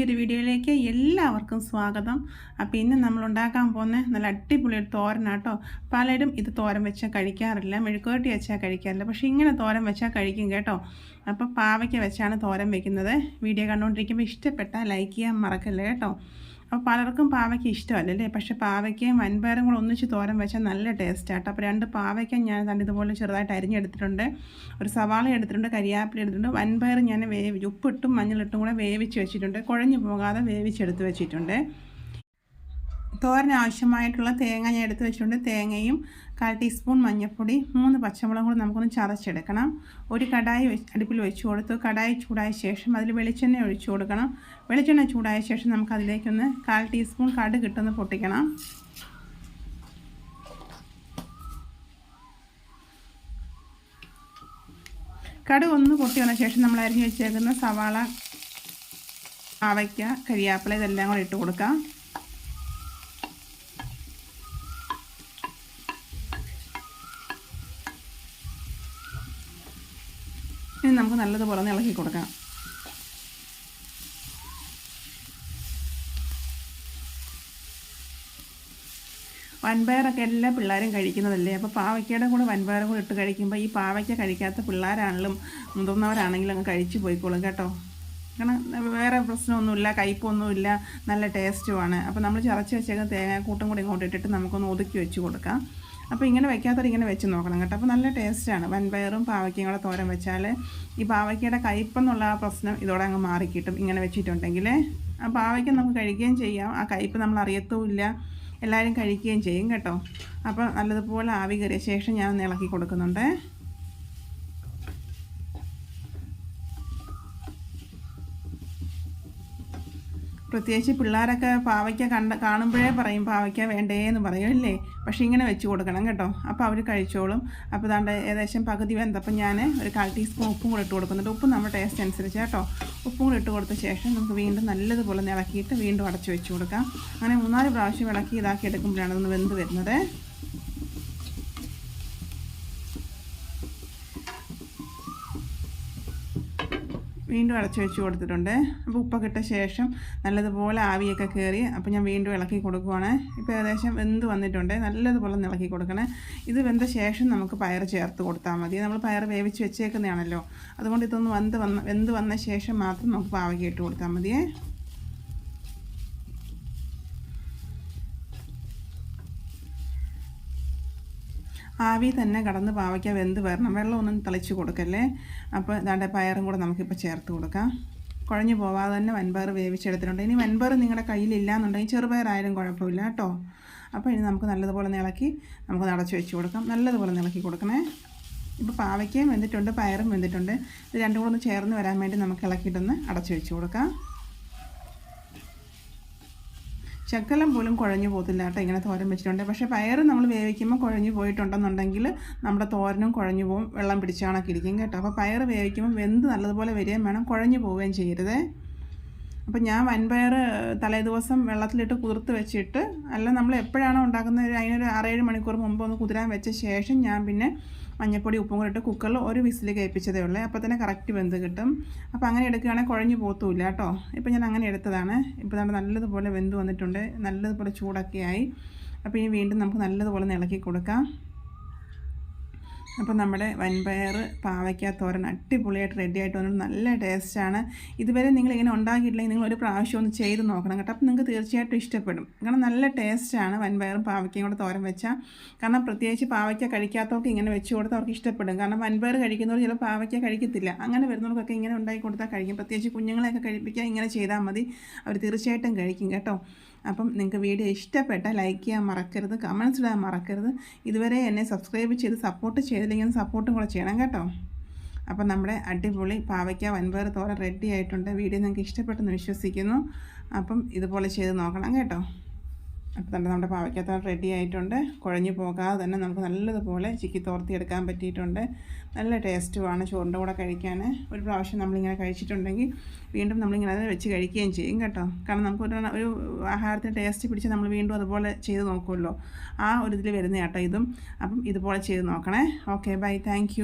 പുതിയൊരു വീഡിയോയിലേക്ക് എല്ലാവർക്കും സ്വാഗതം. അപ്പോൾ ഇന്ന് നമ്മൾ ഉണ്ടാക്കാൻ പോകുന്ന നല്ല അടിപൊളി ഒരു തോരനാട്ടോ. പലരും ഇത് തോരൻ വെച്ചാൽ കഴിക്കാറില്ല മെഴുക്കുവരട്ടി വെച്ചാൽ കഴിക്കാറില്ല. പക്ഷേ ഇങ്ങനെ തോരൻ വെച്ചാൽ കഴിക്കും കേട്ടോ. അപ്പോൾ പാവയ്ക്ക് വെച്ചാണ് തോരൻ വെക്കുന്നത്. വീഡിയോ കണ്ടുകൊണ്ടിരിക്കുമ്പോൾ ഇഷ്ടപ്പെട്ടാൽ ലൈക്ക് ചെയ്യാൻ മറക്കല്ലേ കേട്ടോ. അപ്പോൾ പലർക്കും പാവയ്ക്ക ഇഷ്ടമല്ലല്ലേ? പക്ഷേ പാവയ്ക്കയും വൻപയറും കൂടെ ഒന്നിച്ച് തോരൻ വെച്ചാൽ നല്ല ടേസ്റ്റാട്ടോ അപ്പോൾ രണ്ട് പാവയ്ക്ക ഞാൻ തന്നെ ഇതുപോലെ ചെറുതായിട്ട് അരിഞ്ഞെടുത്തിട്ടുണ്ട്. ഒരു സവാള എടുത്തിട്ടുണ്ട് കരിയാപ്പില എടുത്തിട്ടുണ്ട്. വൻപയർ ഞാൻ വേവി ഉപ്പിട്ടും മഞ്ഞളിട്ടും കൂടെ വേവിച്ച് വെച്ചിട്ടുണ്ട്. കുഴഞ്ഞു പോകാതെ വേവിച്ചെടുത്ത് വെച്ചിട്ടുണ്ട്. തോരന് ആവശ്യമായിട്ടുള്ള തേങ്ങ ഞാൻ എടുത്ത് വെച്ചിട്ടുണ്ട്. തേങ്ങയും കാൽ ടീസ്പൂൺ മഞ്ഞൾപ്പൊടി മൂന്ന് പച്ചമുളകും കൂടി നമുക്കൊന്ന് ചതച്ചെടുക്കണം. ഒരു കടായി അടുപ്പിൽ വെച്ച് കൊടുത്തു. കടായി ചൂടായ ശേഷം അതിൽ വെളിച്ചെണ്ണ ഒഴിച്ചു കൊടുക്കണം. വെളിച്ചെണ്ണ ചൂടായ ശേഷം നമുക്ക് അതിലേക്കൊന്ന് കാൽ ടീസ്പൂൺ കട് കിട്ടുന്ന പൊട്ടിക്കണം. കട് ഒന്ന് പൊട്ടി വന്ന ശേഷം നമ്മൾ അരിഞ്ഞ് വെച്ചേക്കുന്ന സവാള ആവയ്ക്ക കരിയാപ്പില ഇതെല്ലാം കൂടെ ഇട്ട് കൊടുക്കാം. ഇനി നമുക്ക് നല്ലതുപോലെ ഇളക്കി കൊടുക്കാം. വൻപയറൊക്കെ എല്ലാ പിള്ളേരും കഴിക്കുന്നതല്ലേ? അപ്പോൾ പാവയ്ക്കയുടെ കൂടെ വൻപയറും കൂടെ ഇട്ട് കഴിക്കുമ്പോൾ ഈ പാവയ്ക്ക കഴിക്കാത്ത പിള്ളേരാണെങ്കിലും മുതിർന്നവരാണെങ്കിലും അങ്ങ് കഴിച്ചു പോയിക്കോളും കേട്ടോ. കാരണം വേറെ പ്രശ്നമൊന്നുമില്ല കയ്പൊന്നുമില്ല നല്ല ടേസ്റ്റുമാണ് അപ്പോൾ നമ്മൾ ചതച്ച് വെച്ചേക്കുന്ന തേങ്ങാക്കൂട്ടും കൂടി ഇങ്ങോട്ട് ഇട്ടിട്ട് നമുക്കൊന്ന് ഒതുക്കി വെച്ച് കൊടുക്കാം. അപ്പോൾ ഇങ്ങനെ വെക്കാത്തവർ ഇങ്ങനെ വെച്ച് നോക്കണം കേട്ടോ. അപ്പോൾ നല്ല ടേസ്റ്റാണ് വൻപയറും പാവയ്ക്കയും കൂടെ തോരൻ വെച്ചാൽ ഈ പാവയ്ക്കയുടെ കയ്പ്പെന്നുള്ള ആ പ്രശ്നം ഇതോടെ അങ്ങ് മാറിക്കിട്ടും. ഇങ്ങനെ വെച്ചിട്ടുണ്ടെങ്കിൽ. ആ പാവയ്ക്ക നമുക്ക് കഴിക്കുകയും ചെയ്യാം. ആ കയ്പ്പ് നമ്മൾ അറിയത്തുമില്ല. എല്ലാവരും കഴിക്കുകയും ചെയ്യും കേട്ടോ. അപ്പോൾ നല്ലതുപോലെ ആവി കയറിയ ശേഷം ഞാൻ ഇളക്കി കൊടുക്കുന്നുണ്ട്. പ്രത്യേകിച്ച് പിള്ളേരൊക്കെ പാവയ്ക്ക കണ്ട കാണുമ്പോഴേ പറയും പാവയ്ക്ക വേണ്ടേ എന്ന് പറയും അല്ലേ? പക്ഷേ ഇങ്ങനെ വെച്ച് കൊടുക്കണം കേട്ടോ. അപ്പോൾ അവർ കഴിച്ചോളും. അപ്പോൾ ഇതാണ്ട് ഏകദേശം പകുതി വെന്തപ്പം ഞാൻ ഒരു കാൽ ടീസ്പൂൺ ഉപ്പും കൂടെ ഇട്ട് കൊടുക്കുന്നുണ്ട്. ഉപ്പ് നമ്മുടെ ടേസ്റ്റ് അനുസരിച്ച് കേട്ടോ. ഉപ്പും കൂടെ ഇട്ട് കൊടുത്ത ശേഷം നമുക്ക് വീണ്ടും നല്ലതുപോലെ ഇളക്കിയിട്ട് വീണ്ടും അടച്ചു വെച്ച് കൊടുക്കാം. അങ്ങനെ മൂന്നാൽ പ്രാവശ്യം ഇളക്കി ഇതാക്കി എടുക്കുമ്പോഴാണ് ഒന്ന് വെന്ത് വരുന്നത്. വീണ്ടും അടച്ചു വെച്ച് കൊടുത്തിട്ടുണ്ട്. അപ്പോൾ ഉപ്പൊക്കെ ഇട്ട ശേഷം നല്ലതുപോലെ ആവിയൊക്കെ കയറി അപ്പോൾ ഞാൻ വീണ്ടും ഇളക്കി കൊടുക്കുവാണ്. ഇപ്പോൾ ഏകദേശം വെന്ത് വന്നിട്ടുണ്ട്. നല്ലതുപോലെ ഇളക്കി കൊടുക്കണേ. ഇത് വെന്ത ശേഷം നമുക്ക് പയർ ചേർത്ത് കൊടുത്താൽ മതി. നമ്മൾ പയർ വേവിച്ച് വെച്ചേക്കുന്നതാണല്ലോ. അതുകൊണ്ട് ഇതൊന്ന് വെന്ത് വന്ന വെന്ത് വന്ന ശേഷം മാത്രം നമുക്ക് പാവയ്ക്ക് ഇട്ട് കൊടുത്താൽ മതിയേ. ആവി തന്നെ കടന്ന് പാവയ്ക്ക വെന്ത് വരണം. വെള്ളമൊന്നും തളിച്ച് കൊടുക്കല്ലേ? അപ്പോൾ ഇതാണ്ട് പയറും കൂടെ നമുക്കിപ്പോൾ ചേർത്ത് കൊടുക്കാം. കുഴഞ്ഞു പോവാതെ തന്നെ വൻപയർ വേവിച്ചെടുത്തിട്ടുണ്ട്. ഇനി വൻപയർ നിങ്ങളുടെ കയ്യിലില്ല എന്നുണ്ടെങ്കിൽ ചെറുപയറായാലും കുഴപ്പമില്ല കേട്ടോ. അപ്പോൾ ഇനി നമുക്ക് നല്ലതുപോലെ ഇളക്കി നമുക്ക് നടച്ച് വെച്ച് കൊടുക്കാം. നല്ലതുപോലെ ഇളക്കി കൊടുക്കണേ. ഇപ്പോൾ പാവയ്ക്കയും വെന്തിട്ടുണ്ട് പയറും വെന്തിട്ടുണ്ട്. ഇത് രണ്ടും കൂടെ ഒന്ന് ചേർന്ന് വരാൻ വേണ്ടി നമുക്ക് ഇളക്കിയിട്ടൊന്ന് അടച്ചു വെച്ച് കൊടുക്കാം. ചക്കലം പോലും കുഴഞ്ഞു പോകത്തില്ല കേട്ടോ ഇങ്ങനെ തോരൻ വെച്ചിട്ടുണ്ട്. പക്ഷേ പയർ നമ്മൾ വേവിക്കുമ്പോൾ കുഴഞ്ഞു പോയിട്ടുണ്ടെന്നുണ്ടെങ്കിൽ നമ്മുടെ തോരനും കുഴഞ്ഞു പോകും വെള്ളം പിടിച്ചാണൊക്കെ ഇരിക്കും കേട്ടോ. അപ്പോൾ പയർ വേവിക്കുമ്പോൾ വെന്ത് നല്ലതുപോലെ വരികയും വേണം കുഴഞ്ഞു പോവുകയും ചെയ്യരുത്. അപ്പോൾ ഞാൻ വൻപയർ തലേദിവസം വെള്ളത്തിലിട്ട് കുതിർത്ത് വെച്ചിട്ട് അല്ല നമ്മൾ എപ്പോഴാണോ ഉണ്ടാക്കുന്നത് അതിനൊരു ആറേഴ് മണിക്കൂർ മുമ്പ് ഒന്ന് കുതിരാൻ വെച്ച ശേഷം ഞാൻ പിന്നെ മഞ്ഞപ്പൊടി ഉപ്പും കൂടി ഇട്ട് കുക്കറിൽ ഒരു വിസിൽ കേൾപ്പിച്ചതേ ഉള്ളൂ. അപ്പോൾ തന്നെ കറക്റ്റ് വെന്ത് കിട്ടും. അപ്പോൾ അങ്ങനെ എടുക്കുകയാണെങ്കിൽ കുഴഞ്ഞു പോത്തുമില്ല കേട്ടോ. ഇപ്പോൾ ഞാൻ അങ്ങനെ എടുത്തതാണ്. ഇപ്പോൾ നമ്മൾ നല്ലതുപോലെ വെന്ത് വന്നിട്ടുണ്ട്. നല്ലതുപോലെ ചൂടൊക്കെയായി അപ്പോൾ ഇനി വീണ്ടും നമുക്ക് നല്ലതുപോലെ ഇളക്കി കൊടുക്കാം. അപ്പോൾ നമ്മുടെ വൻപയർ പാവയ്ക്ക തോരൻ അടിപൊളിയായിട്ട് റെഡി ആയിട്ട് വന്നിട്ട് നല്ല ടേസ്റ്റാണ് ഇതുവരെ നിങ്ങൾ ഇങ്ങനെ ഉണ്ടാക്കിയിട്ടില്ലെങ്കിൽ നിങ്ങൾ ഒരു പ്രാവശ്യം ഒന്ന് ചെയ്ത് നോക്കണം കേട്ടോ. അപ്പോൾ നിങ്ങൾക്ക് തീർച്ചയായിട്ടും ഇഷ്ടപ്പെടും. കാരണം നല്ല ടേസ്റ്റാണ് വൻപയറും പാവയ്ക്കയും കൂടെ തോരൻ വെച്ചാൽ. കാരണം പ്രത്യേകിച്ച് പാവയ്ക്ക കഴിക്കാത്തവർക്ക് ഇങ്ങനെ വെച്ച് കൊടുത്താൽ അവർക്ക് ഇഷ്ടപ്പെടും. കാരണം വൻപയർ കഴിക്കുന്നവർ ചിലപ്പോൾ പാവയ്ക്ക കഴിക്കത്തില്ല. അങ്ങനെ വരുന്നവർക്കൊക്കെ ഇങ്ങനെ ഉണ്ടാക്കി കൊടുത്താൽ കഴിക്കും. പ്രത്യേകിച്ച് കുഞ്ഞുങ്ങളെയൊക്കെ കഴിപ്പിക്കാൻ ഇങ്ങനെ ചെയ്താൽ മതി. അവർ തീർച്ചയായിട്ടും കഴിക്കും കേട്ടോ. അപ്പം നിങ്ങൾക്ക് വീഡിയോ ഇഷ്ടപ്പെട്ട ലൈക്ക് ചെയ്യാൻ മറക്കരുത് കമൻസ് ഇടാൻ മറക്കരുത്. ഇതുവരെ എന്നെ സബ്സ്ക്രൈബ് ചെയ്ത് സപ്പോർട്ട് ചെയ്തില്ലെങ്കിൽ സപ്പോർട്ടും കൂടെ ചെയ്യണം കേട്ടോ. അപ്പം നമ്മുടെ അടിപൊളി പാവയ്ക്ക വൻപയർ തോര റെഡി ആയിട്ടുണ്ട്. വീഡിയോ നിങ്ങൾക്ക് ഇഷ്ടപ്പെട്ടെന്ന് വിശ്വസിക്കുന്നു. അപ്പം ഇതുപോലെ ചെയ്ത് നോക്കണം കേട്ടോ. അപ്പോൾ തന്നെ നമ്മുടെ പാവയ്ക്കകത്ത് റെഡി ആയിട്ടുണ്ട്. കുഴഞ്ഞു പോകാതെ തന്നെ നമുക്ക് നല്ലതുപോലെ ചിക്കി തോർത്തി എടുക്കാൻ പറ്റിയിട്ടുണ്ട്. നല്ല ടേസ്റ്റുമാണ് ചോറിന്റെ കൂടെ കഴിക്കാൻ. ഒരു പ്രാവശ്യം നമ്മളിങ്ങനെ കഴിച്ചിട്ടുണ്ടെങ്കിൽ വീണ്ടും നമ്മളിങ്ങനെ അത് വെച്ച് കഴിക്കുകയും ചെയ്യും കേട്ടോ. കാരണം നമുക്ക് ഒരു ആഹാരത്തിന് ടേസ്റ്റ് പിടിച്ച് നമ്മൾ വീണ്ടും അതുപോലെ ചെയ്ത് നോക്കുമല്ലോ. ആ ഒരു ഇതിൽ വരുന്ന ഇതും. അപ്പം ഇതുപോലെ ചെയ്ത് നോക്കണേ. Okay bye thank